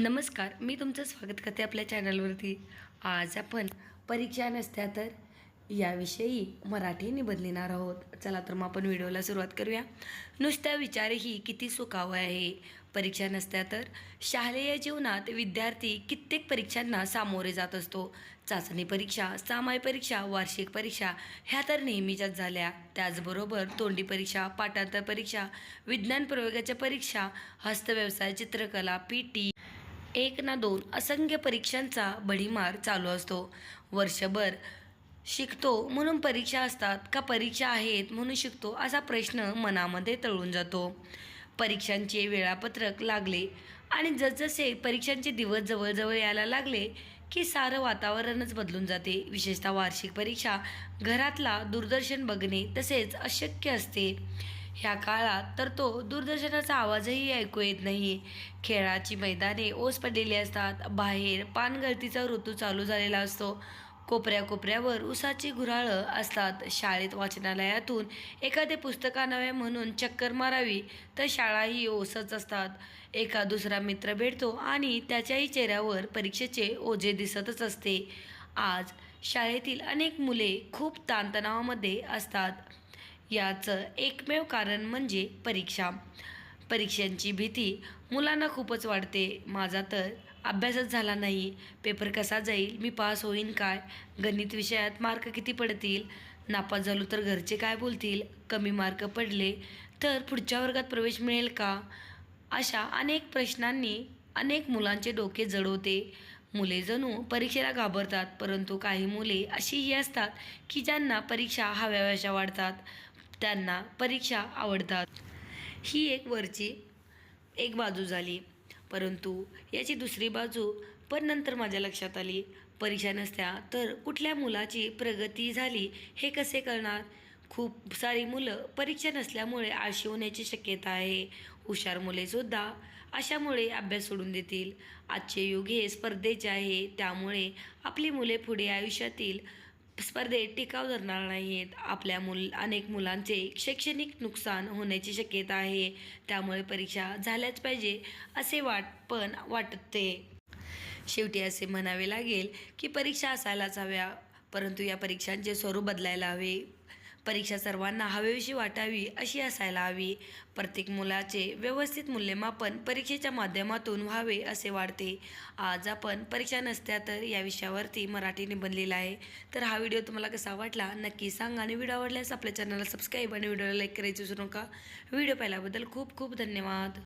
नमस्कार मी तुमचं स्वागत करते आपल्या चॅनलवरती. आज आपण परीक्षा नसत्या तर याविषयी मराठी निबंध लिहिणार आहोत. चला तर मग आपण व्हिडिओला सुरुवात करूया. नुसत्या विचारही किती सुखावं आहे. परीक्षा नसत्या तर शालेय जीवनात विद्यार्थी कित्येक परीक्षांना सामोरे जात असतो. चाचणी परीक्षा सामाय परीक्षा वार्षिक परीक्षा ह्या तर नेहमीच्याच झाल्या. त्याचबरोबर तोंडी परीक्षा पाठांतर परीक्षा विज्ञान प्रयोगाच्या परीक्षा हस्तव्यवसाय चित्रकला पी टी एक ना दोन असंख्य परीक्षांचा भडीमार चालू असतो. वर्षभर शिकतो म्हणून परीक्षा असतात का परीक्षा आहेत म्हणून शिकतो असा प्रश्न मनामध्ये तळून जातो. परीक्षांचे वेळापत्रक लागले आणि जसजसे परीक्षांचे दिवस जवळजवळ यायला लागले की सारं वातावरणच बदलून जाते. विशेषतः वार्षिक परीक्षा घरातला दूरदर्शन बघणे तसेच अशक्य असते. ह्या काळात तर तो दूरदर्शनाचा आवाजही ऐकू येत नाही खेळाची मैदाने ओस पडलेली असतात. बाहेर पानगळतीचा ऋतू चालू झालेला असतो. कोपऱ्या कोपऱ्यावर उसाची गुराळं असतात. शाळेत वाचनालयातून एखादे पुस्तकानव्या म्हणून चक्कर मारावी तर शाळाही ओसच असतात. एका दुसरा मित्र भेटतो आणि त्याच्याही चेहऱ्यावर परीक्षेचे ओझे दिसतच असते. आज शाळेतील अनेक मुले खूप ताणतणावामध्ये असतात. याचं एकमेव कारण म्हणजे परीक्षा. परीक्षांची भीती मुलांना खूपच वाटते माझा तर अभ्यासच झाला नाही. पेपर कसा जाईल? मी पास होईन काय? गणित विषयात मार्क किती पडतील? नापास झालो तर घरचे काय बोलतील? कमी मार्क पडले तर पुढच्या वर्गात प्रवेश मिळेल का? अशा अनेक प्रश्नांनी अनेक मुलांचे डोके जडवते मुले जणू परीक्षेला घाबरतात परंतु काही मुले अशीही असतात की ज्यांना परीक्षा हव्याव्याशा वाढतात. त्यांना परीक्षा आवडतात. ही एक वरची एक बाजू झाली. परंतु याची दुसरी बाजू पण नंतर माझ्या लक्षात आली. परीक्षा नसत्या तर कुठल्या मुलाची प्रगती झाली हे कसे करणार खूप सारी मुलं परीक्षा नसल्यामुळे आळशी होण्याची शक्यता आहे. हुशार मुलेसुद्धा अशामुळे अभ्यास सोडून देतील. आजचे युग हे स्पर्धेचे आहे. त्यामुळे आपली मुले पुढे आयुष्यातील स्पर्धेत टिकाव धरणार नाहीत आपल्या मुल अनेक मुलांचे शैक्षणिक नुकसान होण्याची शक्यता आहे. त्यामुळे परीक्षा झाल्याच पाहिजे असे वाट पण वाटते. शेवटी असे म्हणावे लागेल की परीक्षा असायलाच हव्या परंतु या परीक्षांचे स्वरूप बदलायला हवे. परीक्षा सर्वांना हवेविषयी वाटावी अशी असायला हवी. प्रत्येक मुलाचे व्यवस्थित मूल्यमापन परीक्षेच्या माध्यमातून व्हावे असे वाटते. आज आपण परीक्षा नसत्या तर या विषयावरती मराठी निबंध लिहिला आहे. तर हा व्हिडिओ तुम्हाला कसा वाटला नक्की सांगा आणि व्हिडिओ आवडल्यास आपल्या चॅनलला सबस्क्राईब आणि व्हिडिओला लाईक करायची विसरू नका. व्हिडिओ पाहिल्याबद्दल खूप खूप धन्यवाद.